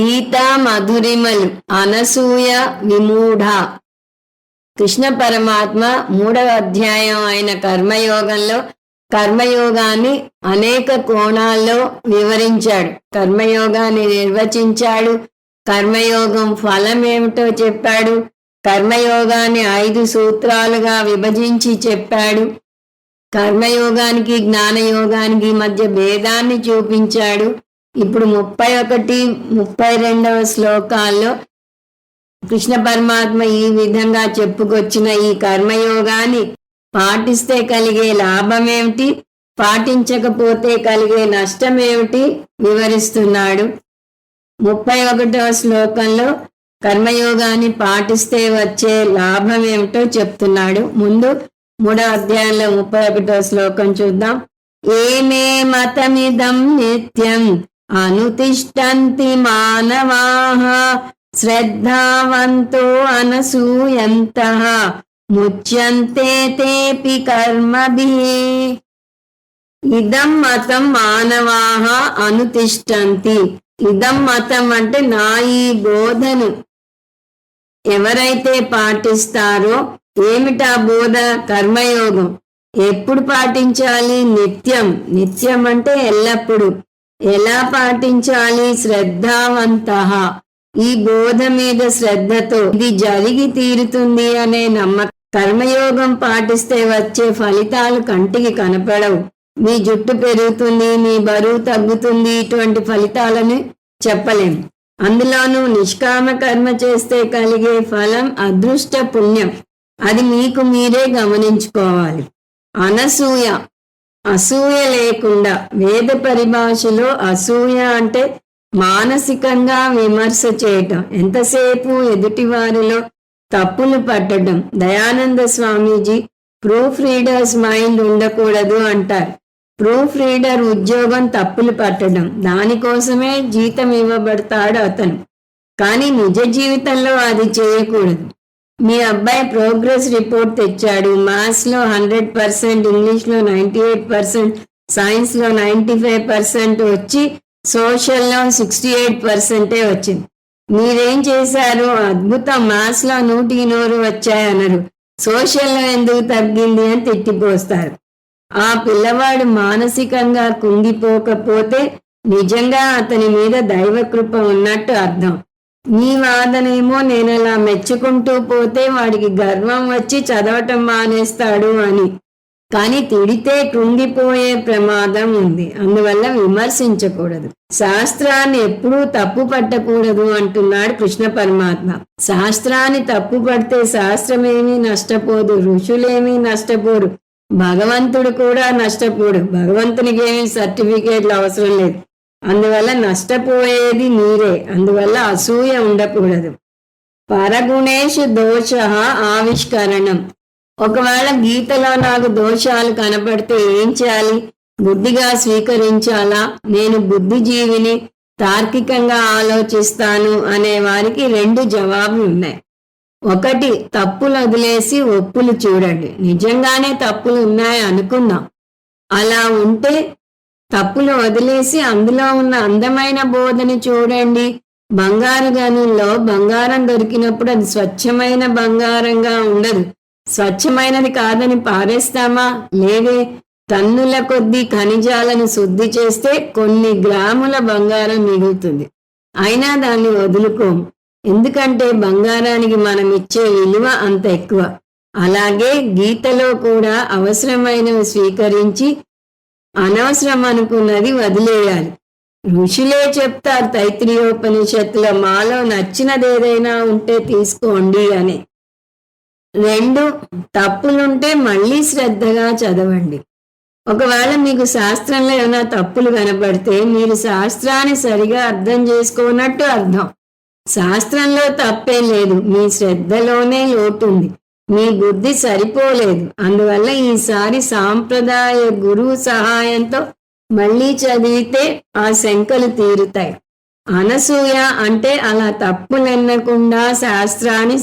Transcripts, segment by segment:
గీతా మధురిమలు అనసూయ విమూఢ. కృష్ణ పరమాత్మ మూడవ అధ్యాయం అయిన కర్మయోగంలో కర్మయోగాన్ని అనేక కోణాల్లో వివరించాడు. కర్మయోగాన్ని నిర్వచించాడు. కర్మయోగం ఫలం ఏమిటో చెప్పాడు. కర్మయోగాన్ని ఐదు సూత్రాలుగా విభజించి చెప్పాడు. కర్మయోగానికి జ్ఞానయోగానికి మధ్య భేదాన్ని చూపించాడు. ఇప్పుడు ముప్పై ఒకటి ముప్పై రెండవ శ్లోకాల్లో కృష్ణ పరమాత్మ ఈ విధంగా చెప్పుకొచ్చిన ఈ కర్మయోగాన్ని పాటిస్తే కలిగే లాభం ఏమిటి పాటించకపోతే కలిగే నష్టం ఏమిటి వివరిస్తున్నాడు. ముప్పై ఒకటవ శ్లోకంలో కర్మయోగాన్ని పాటిస్తే వచ్చే లాభం ఏమిటో చెప్తున్నాడు. ముందు మూడో అధ్యాయంలో ముప్పై ఒకటో శ్లోకం చూద్దాం. ఏమే మతమిదం నిత్యం అనుతిష్టంతి మానవాః శ్రద్ధావంతో అనసూయంత ముచ్యంతే తేపి కర్మభిః. ఇదం మతం మానవా అనుతిష్టంతి. ఇదం మతం అంటే నా ఈ బోధను. ఎవరైతే పాటిస్తారో ఏమిటా బోధ? కర్మయోగం. ఎప్పుడు పాటించాలి? నిత్యం. నిత్యం అంటే ఎల్లప్పుడు. ఎలా పాటించాలి? శ్రద్ధావంత. ఈ బోధ మీద శ్రద్ధతో ఇది జరిగి తీరుతుంది అనే నమ్మకం కర్మయోగం పాటిస్తే వచ్చే ఫలితాలు కంటికి కనపడవు. మీ జుట్టు పెరుగుతుంది మీ బరువు తగ్గుతుంది ఇటువంటి ఫలితాలని చెప్పలేం. అందులోనూ నిష్కామ కర్మ చేస్తే కలిగే ఫలం అదృష్ట పుణ్యం అది మీకు మీరే గమనించుకోవాలి. అనసూయ. అసూయ లేకుండా వేద పరిభాషలో అసూయ అంటే మానసికంగా విమర్శ చేయటం. ఎంతసేపు ఎదుటివారిలో తప్పులు పట్టడం. Dayananda Swamiji proof readers mind ఉండకూడదు అంటారు. ప్రూఫ్ రీడర్ ఉద్యోగం తప్పులు పట్టడం. దానికోసమే జీతం ఇవ్వబడతాడు అతను. కానీ నిజ జీవితంలో అది చేయకూడదు. మీ అబ్బాయి ప్రోగ్రెస్ రిపోర్ట్ తెచ్చాడు. మ్యాథ్స్లో హండ్రెడ్ పర్సెంట్ ఇంగ్లీష్లో నైన్టీ ఎయిట్ పర్సెంట్ సైన్స్లో నైన్టీ ఫైవ్ పర్సెంట్ వచ్చి సోషల్లో సిక్స్టీ ఎయిట్ పర్సెంటే వచ్చింది. మీరేం చేశారు? అద్భుతం మ్యాథ్స్లో నూటికి నూరు వచ్చాయన్నారు. సోషల్లో ఎందుకు తగ్గింది అని తిట్టిపోస్తారు. ఆ పిల్లవాడు మానసికంగా కుంగిపోకపోతే నిజంగా అతని మీద దైవకృప ఉన్నట్టు అర్థం. నీ వాదనేమో నేను ఇలా మెచ్చుకుంటూ పోతే వాడికి గర్వం వచ్చి చదవటం మానేస్తాడు అని. కానీ తిడితే కృంగిపోయే ప్రమాదం ఉంది. అందువల్ల విమర్శించకూడదు. శాస్త్రాన్ని ఎప్పుడూ తప్పు పట్టకూడదు అంటున్నాడు కృష్ణ పరమాత్మ. శాస్త్రాన్ని తప్పు పడితే శాస్త్రమేమీ నష్టపోదు ఋషులేమీ నష్టపోరు. భగవంతుడు కూడా నష్టపోడు. భగవంతునికి ఏమీ సర్టిఫికేట్లు అవసరం లేదు. అందువల్ల నష్టపోయేది మీరే. అందువల్ల అసూయ ఉండకూడదు. పరగుణేషు దోష ఆవిష్కరణం. ఒకవేళ గీతలో నాకు దోషాలు కనపడితే ఏం చేయాలి? బుద్ధిగా స్వీకరించాలా? నేను బుద్ధిజీవిని తార్కికంగా ఆలోచిస్తాను అనే వారికి రెండు జవాబులు ఉన్నాయి. ఒకటి తప్పులు వదిలేసి ఒప్పులు చూడండి. నిజంగానే తప్పులు ఉన్నాయి అనుకుందాం అలా ఉంటే తప్పులు వదిలేసి అందులో ఉన్న అందమైన బోధని చూడండి. బంగారు గనుల్లో బంగారం దొరికినప్పుడు అది స్వచ్ఛమైన బంగారంగా ఉండదు. స్వచ్ఛమైనది కాదని పారేస్తామా? లేదే. టన్నుల కొద్దీ ఖనిజాలను శుద్ధి చేస్తే కొన్ని గ్రాముల బంగారం మిగులుతుంది. అయినా దాన్ని వదులుకోము. ఎందుకంటే బంగారానికి మనం ఇచ్చే విలువ అంత ఎక్కువ. అలాగే గీతలో కూడా అవసరమైనవి స్వీకరించి అనవసరం అనుకున్నది వదిలేయాలి. ఋషులే చెప్తారు తైత్రియోపనిషత్తులో మాలో నచ్చినది ఏదైనా ఉంటే తీసుకోండి అని. రెండు తప్పులుంటే మళ్ళీ శ్రద్ధగా చదవండి. ఒకవేళ మీకు శాస్త్రంలో ఏమైనా తప్పులు కనబడితే మీరు శాస్త్రాన్ని సరిగా అర్థం చేసుకోనట్టు అర్థం. శాస్త్రంలో తప్పేం లేదు మీ శ్రద్ధలోనే లోటుంది. మీ బుద్ధి సరిపోలేదు. అందువల్ల ఈసారి సాంప్రదాయ గురువు సహాయంతో మళ్ళీ చదివితే ఆ శంకలు తీరుతాయి. అనసూయ అంటే అలా తప్పులెన్నకుండా శాస్త్రాన్ని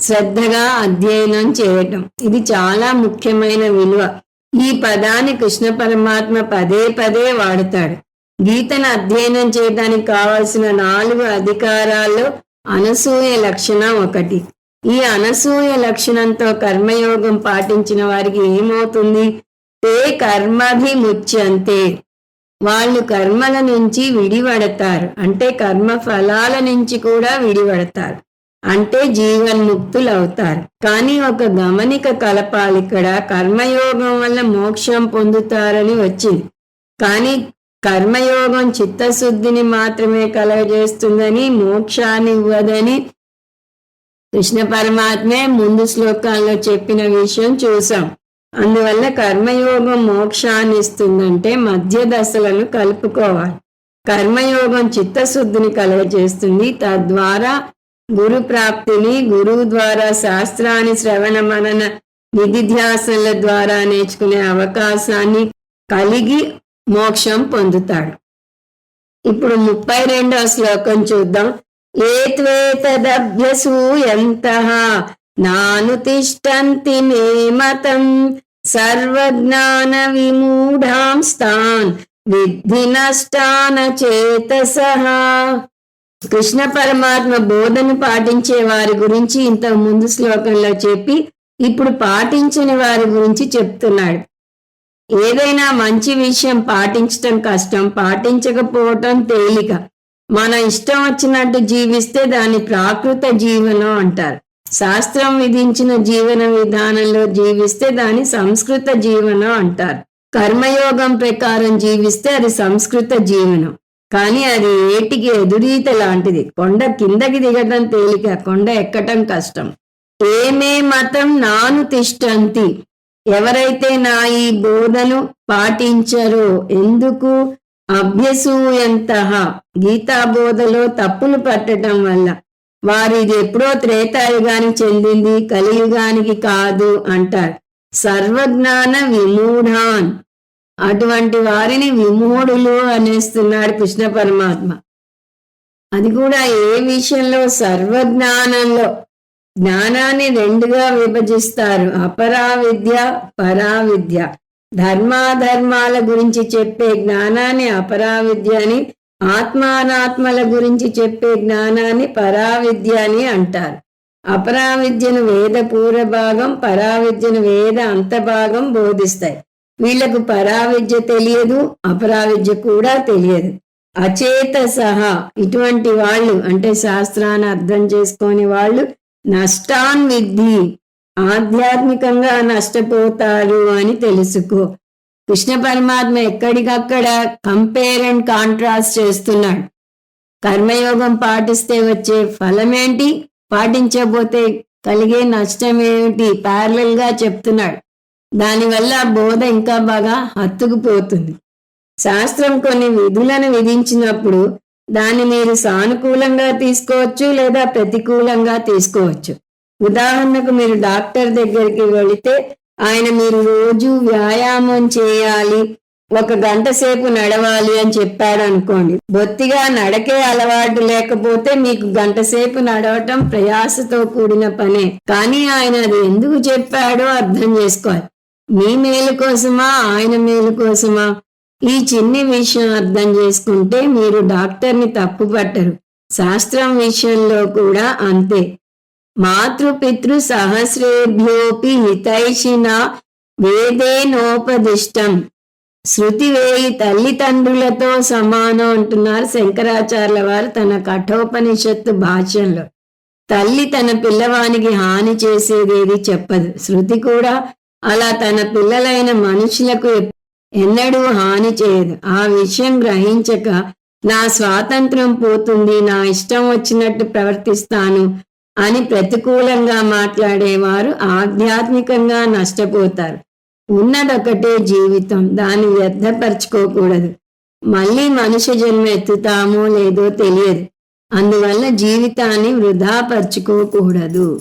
శ్రద్ధగా అధ్యయనం చేయటం. ఇది చాలా ముఖ్యమైన విలువ. ఈ పదాన్ని కృష్ణ పరమాత్మ పదే పదే వాడతాడు. గీతను అధ్యయనం చేయడానికి కావలసిన నాలుగు అధికారాల్లో అనసూయ లక్షణం ఒకటి. ఈ అనసూయ లక్షణంతో కర్మయోగం పాటించిన వారికి ఏమవుతుంది? ఏ కర్మభిముచ్యంతే. వాళ్ళు కర్మల నుంచి విడివడతారు అంటే కర్మ ఫలాల నుంచి కూడా విడివడతారు అంటే జీవన్ముక్తులు అవుతారు కానీ ఒక గమనిక కలపాలి ఇక్కడ. కర్మయోగం వల్ల మోక్షం పొందుతారని వచ్చింది. కానీ కర్మయోగం చిత్తశుద్ధిని మాత్రమే కలగజేస్తుందని మోక్షాన్ని ఇవ్వదని కృష్ణ పరమాత్మే ముందు శ్లోకాల్లో చెప్పిన విషయం చూసాం. అందువల్ల కర్మయోగం మోక్షాన్ని ఇస్తుందంటే మధ్య దశలను కలుపుకోవాలి. కర్మయోగం చిత్తశుద్ధిని కలగజేస్తుంది. తద్వారా గురు ప్రాప్తిని గురువు ద్వారా శాస్త్రాన్ని శ్రవణ మనన నిధిధ్యాసనల ద్వారా నేర్చుకునే అవకాశాన్ని కలిగి మోక్షం పొందుతాడు. ఇప్పుడు ముప్పై రెండవ శ్లోకం చూద్దాం. ఏత్వేతదభ్యసూయంత. నాను తిష్టంతి మే మతం సర్వజ్ఞాన విమూఢాంస్తాన్ విద్ధి నష్టాన చేతసహ కృష్ణ పరమాత్మ బోధను పాటించే వారి గురించి ఇంతకు ముందు శ్లోకంలో చెప్పి ఇప్పుడు పాటించని వారి గురించి చెప్తున్నాడు. ఏదైనా మంచి విషయం పాటించటం కష్టం పాటించకపోవటం తేలిక. మన ఇష్టం వచ్చినట్టు జీవిస్తే దాన్ని ప్రాకృత జీవనం అంటారు. శాస్త్రం విధించిన జీవన విధానంలో జీవిస్తే దాన్ని సంస్కృత జీవనం అంటారు. కర్మయోగం ప్రకారం జీవిస్తే అది సంస్కృత జీవనం. కానీ అది ఏటికి ఎదురీత లాంటిది. కొండ కిందకి దిగటం తేలిక కొండ ఎక్కటం కష్టం. ఏమే మతం నాను తిష్టంతి. ఎవరైతే నా ఈ బోధను పాటించరో ఎందుకు అభ్యసూయంత. గీతా బోధలో తప్పులు పట్టడం వల్ల వారిది ఎప్పుడో త్రేతాయుగానికి చెందింది కలియుగానికి కాదు అంటారు. సర్వజ్ఞాన విమూఢాన్. అటువంటి వారిని విమూఢులు అనేస్తున్నాడు కృష్ణ పరమాత్మ. అది కూడా ఏ విషయంలో? సర్వజ్ఞానంలో. జ్ఞానాన్ని రెండుగా విభజిస్తారు. అపరా విద్య పరా విద్య ధర్మాధర్మాల గురించి చెప్పే జ్ఞానాన్ని అపరావిద్య అని ఆత్మానాత్మల గురించి చెప్పే జ్ఞానాన్ని పరావిద్య అని అంటారు. అపరావిద్యను వేద పూర్వభాగం పరావిద్యను వేద అంతభాగం బోధిస్తాయి. వీళ్ళకు పరావిద్య తెలియదు అపరావిద్య కూడా తెలియదు. అచేత సహా ఇటువంటి వాళ్ళు అంటే శాస్త్రాన్ని అర్థం చేసుకొని వాళ్ళు నష్టాన్ విద్ధి ఆధ్యాత్మికంగా నష్టపోతారు అని తెలుసుకో. కృష్ణ పరమాత్మ ఎక్కడికక్కడ కంపేర్ అండ్ కాంట్రాస్ట్ చేస్తున్నాడు. కర్మయోగం పాటిస్తే వచ్చే ఫలమేంటి? పాటించకపోతే కలిగే నష్టం ఏమిటి ప్యారలల్గా చెప్తున్నాడు. దానివల్ల బోధ ఇంకా బాగా హత్తుకుపోతుంది. శాస్త్రం కొన్ని విధులను విధించినప్పుడు దాన్ని మీరు సానుకూలంగా తీసుకోవచ్చు లేదా ప్రతికూలంగా తీసుకోవచ్చు. ఉదాహరణకు మీరు డాక్టర్ దగ్గరికి వెళితే ఆయన మీరు రోజు వ్యాయామం చేయాలి ఒక గంట సేపు నడవాలి అని చెప్పాడు అనుకోండి. బొత్తిగా నడకే అలవాటు లేకపోతే మీకు గంట సేపు నడవటం ప్రయాసతో కూడిన పనే. కానీ ఆయన అది ఎందుకు చెప్పాడో అర్థం చేసుకోవాలి. మీ మేలు కోసమా ఆయన మేలు కోసమా? ఈ చిన్ని విషయం అర్థం చేసుకుంటే మీరు డాక్టర్ని తప్పు పట్టరు శాస్త్రం విషయంలో కూడా అంతే. మాతృపితృ సహస్రేభ్యోపి హితైషిన వేదేనోపదిష్టం. శృతి వేయి తల్లిదండ్రులతో సమానం అంటున్నారు శంకరాచార్య వారు తన కఠోపనిషత్తు భాష్యంలో. తల్లి తన పిల్లవానికి హాని చేసేదేది చెప్పదు. శృతి కూడా అలా తన పిల్లలైన మనుషులకు ఎన్నడూ హాని చేయదు. ఆ విషయం గ్రహించక నా స్వాతంత్రం పోతుంది నా ఇష్టం వచ్చినట్టు ప్రవర్తిస్తాను అని ప్రతికూలంగా మాట్లాడేవారు ఆధ్యాత్మికంగా నష్టపోతారు. ఉన్నదొకటే జీవితం దాన్ని వ్యర్థపరచుకోకూడదు. మళ్ళీ మనిషి జన్మ ఎత్తుతామో లేదో తెలియదు. అందువల్ల జీవితాన్ని వృధాపరచుకోకూడదు.